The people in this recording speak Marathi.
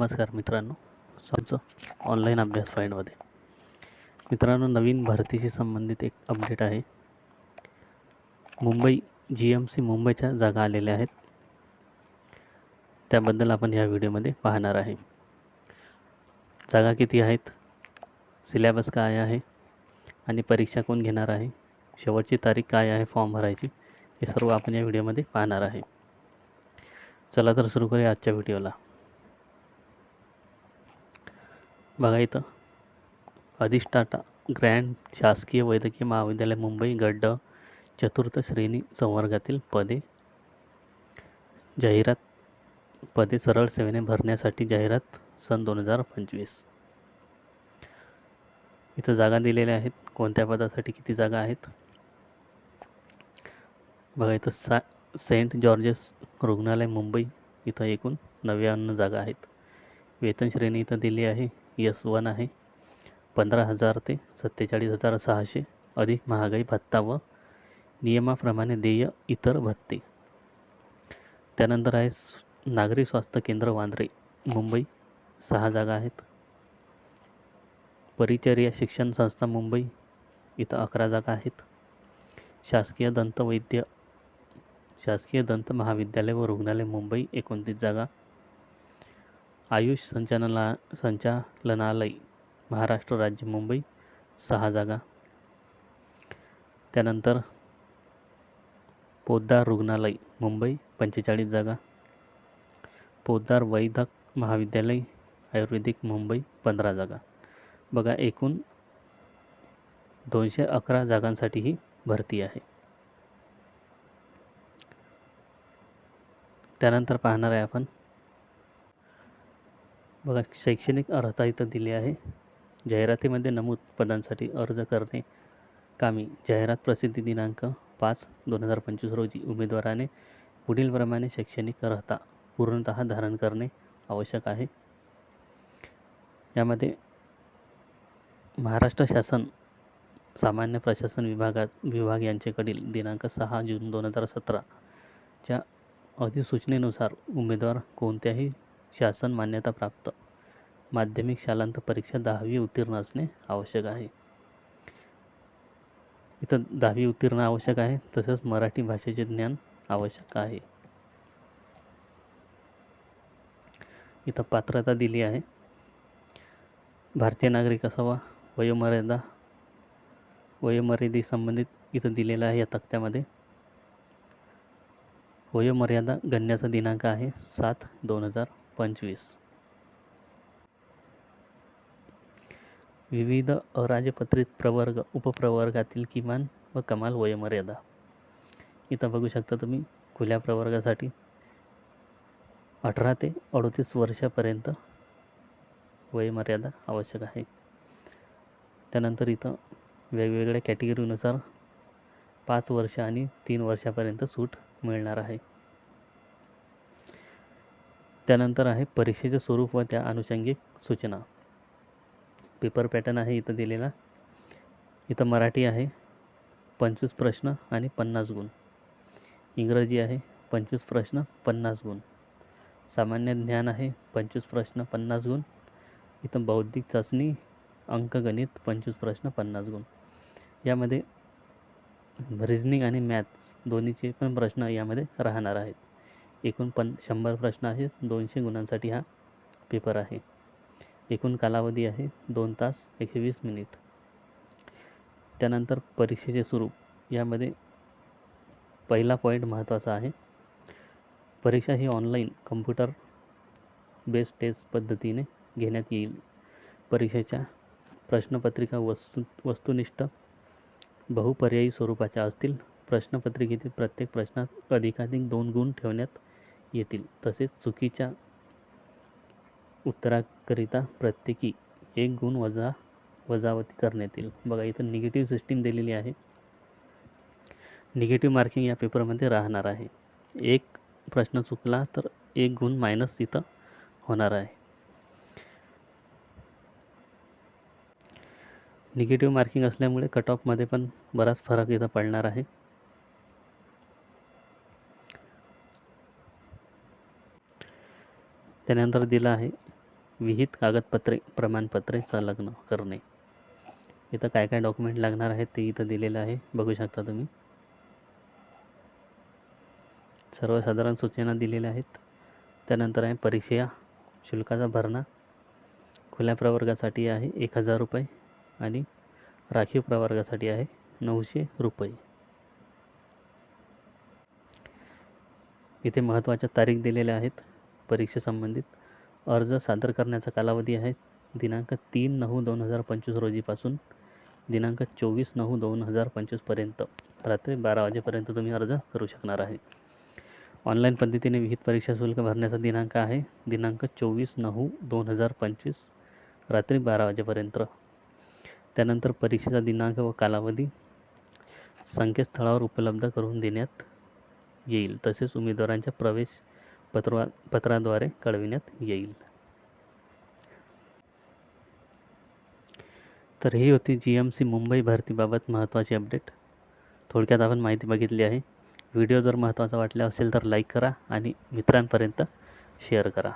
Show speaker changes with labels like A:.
A: नमस्कार मित्रांनो. स्वतःचं ऑनलाईन अभ्यास फाईलमध्ये मित्रांनो नवीन भरतीशी संबंधित एक अपडेट आहे. मुंबई जी एम सी मुंबईच्या जागा आलेल्या आहेत. त्याबद्दल आपण या व्हिडिओमध्ये पाहणार आहे. जागा किती आहेत? सिलेबस काय आहे? आणि परीक्षा कोण घेणार आहे? शेवटची तारीख काय आहे? फॉर्म भरायची. हे सर्व आपण या व्हिडिओमध्ये पाहणार आहे. चला तर सुरू करूया आजच्या व्हिडिओला बघा इथं. अधिष्ठाता ग्रँड शासकीय वैद्यकीय महाविद्यालय मुंबई गड्ड चतुर्थ श्रेणी संवर्गातील पदे. जाहिरात पदे सरळ सेवेने भरण्यासाठी जाहिरात सन दोन हजार पंचवीस. इथं जागा दिलेल्या आहेत. कोणत्या पदासाठी किती जागा आहेत? बघा इथं सा सेंट जॉर्जेस रुग्णालय मुंबई इथं एकूण नव्याण्णव जागा आहेत. वेतन श्रेणी इथं दिली आहे. यस वन आहे. पंधरा हजार ते सत्तेचाळीस हजार सहाशे अधिक महागाई भत्ता व नियमाप्रमाणे देय इतर भत्ते. त्यानंतर आहे नागरी स्वास्थ्य केंद्र वांद्रे मुंबई. सहा जागा आहेत. परिचर्या शिक्षण संस्था मुंबई इथं अकरा जागा आहेत. शासकीय दंतवैद्य शासकीय दंत महाविद्यालय व रुग्णालय मुंबई एकोणतीस जागा. आयुष संचालना संचालनालय महाराष्ट्र राज्य मुंबई सहा जागा. त्यानंतर पोद्दार रुग्णालय मुंबई पंचेचाळीस जागा. पोद्दार वैद्यक महाविद्यालय आयुर्वेदिक मुंबई पंधरा जागा. बघा एकूण दोनशे अकरा जागांसाठी ही भरती आहे. त्यानंतर पाहणार आहे आपण बघा शैक्षणिक अर्हता इथं दिली आहे. जाहिरातीमध्ये नमूद पदांसाठी अर्ज करणे. कामी जाहिरात प्रसिद्धी दिनांक पाच दोन हजार पंचवीस रोजी उमेदवाराने पुढीलप्रमाणे शैक्षणिक अर्हता पूर्णतः धारण करणे आवश्यक आहे. यामध्ये महाराष्ट्र शासन सामान्य प्रशासन विभागात विभाग यांच्याकडील दिनांक सहा जून दोन हजार सतराच्या अधिसूचनेनुसार उमेदवार कोणत्याही शासन मान्यताप्राप्त माध्यमिक शालांत परीक्षा दहावी उत्तीर्ण असणे आवश्यक आहे. इथं दहावी उत्तीर्ण आवश्यक आहे तसंच मराठी भाषेचे ज्ञान आवश्यक आहे. इथं पात्रता दिली आहे. भारतीय नागरिक असावा वयोमर्यादा वयोमर्यादे संबंधित इथं दिलेलं आहे या तक्त्यामध्ये. वयोमर्यादा गणण्याचा दिनांक आहे सात दोन हजार पंचवीस. विविध अराजपत्रित प्रवर्ग उपप्रवर्गातील किमान व कमाल वयोमर्यादा. इथं बघू शकता तुम्ही खुल्या प्रवर्गासाठी अठरा ते अडतीस वर्षापर्यंत वयोमर्यादा आवश्यक आहे. त्यानंतर इथं वेगवेगळ्या कॅटेगरीनुसार पाच वर्ष आणि तीन वर्षापर्यंत सूट मिळणार आहे. त्यानंतर आहे परीक्षेचे स्वरूप व त्या अनुषंगिक सूचना. पेपर पॅटर्न आहे इथं दिलेला. इथं मराठी आहे. पंचवीस प्रश्न आणि पन्नास गुण. इंग्रजी आहे. पंचवीस प्रश्न पन्नास गुण. सामान्य ज्ञान आहे. पंचवीस प्रश्न पन्नास गुण. इथं बौद्धिक चाचणी अंकगणित पंचवीस प्रश्न पन्नास गुण. यामध्ये रिझनिंग आणि मॅथ्स दोन्हीचे पण प्रश्न यामध्ये राहणार आहेत. एकूण पन शंभर प्रश्न आहेत. दोनशे गुणांसाठी हा पेपर आहे. एकूण कालावधी आहे दोन तास एकशे वीस मिनिट त्यानंतर परीक्षेचे स्वरूप यामध्ये पहिला पॉईंट महत्त्वाचा आहे. परीक्षा ही ऑनलाईन कम्प्युटर बेस्ड टेस्ट पद्धतीने घेण्यात येईल. परीक्षेच्या प्रश्नपत्रिका वस्तू वस्तुनिष्ठ बहुपर्यायी स्वरूपाच्या असतील. प्रश्नपत्रिकेतील प्रत्येक प्रश्नात अधिकाधिक दोन गुण ठेवण्यात येतील. तसेच चुकीच्या उत्तराकरिता प्रत्येकी एक गुण वजा वजावती करण्यात येईल. बघा इथं निगेटिव्ह सिस्टीम दिलेली आहे. निगेटिव्ह मार्किंग या पेपरमध्ये राहणार आहे. एक प्रश्न चुकला तर एक गुण मायनस इथं होणार आहे. निगेटिव्ह मार्किंग असल्यामुळे कट ऑफमध्ये पण बराच फरक इथं पडणार आहे. त्यानंतर दिलं आहे विहित कागदपत्रे प्रमाणपत्रे संलग्न करणे. इथं काय काय डॉक्युमेंट लागणार आहेत ते इथं दिलेलं आहे बघू शकता तुम्ही. सर्वसाधारण सूचना दिलेल्या आहेत. त्यानंतर आहे परीक्षा शुल्काचा भरणा. खुल्या प्रवर्गासाठी आहे एक हजार रुपये आणि राखीव प्रवर्गासाठी आहे नऊशे रुपये. इथे महत्त्वाच्या तारीख दिलेल्या आहेत. परीक्षेसंबंधित अर्ज सादर करण्याचा कालावधी आहे. दिनांक तीन नऊ दोन हजार पंचवीस रोजीपासून दिनांक चोवीस नऊ दोन हजार पंचवीसपर्यंत रात्री बारा वाजेपर्यंत तुम्ही अर्ज करू शकणार आहे. ऑनलाईन पद्धतीने विहित परीक्षा शुल्क भरण्याचा दिनांक आहे. दिनांक चोवीस नऊ दोन हजार पंचवीस रात्री बारा वाजेपर्यंत. त्यानंतर परीक्षेचा दिनांक व कालावधी संकेतस्थळावर उपलब्ध करून देण्यात येईल. तसेच उमेदवारांच्या प्रवेश पत्रा पत्राद्वारे कळविण्यात येईल. तर ही होती जी एम सी मुंबई भरतीबाबत महत्त्वाची अपडेट. थोडक्यात आपण माहिती बघितली आहे. व्हिडिओ जर महत्त्वाचा वाटला असेल तर लाईक करा आणि मित्रांपर्यंत शेअर करा.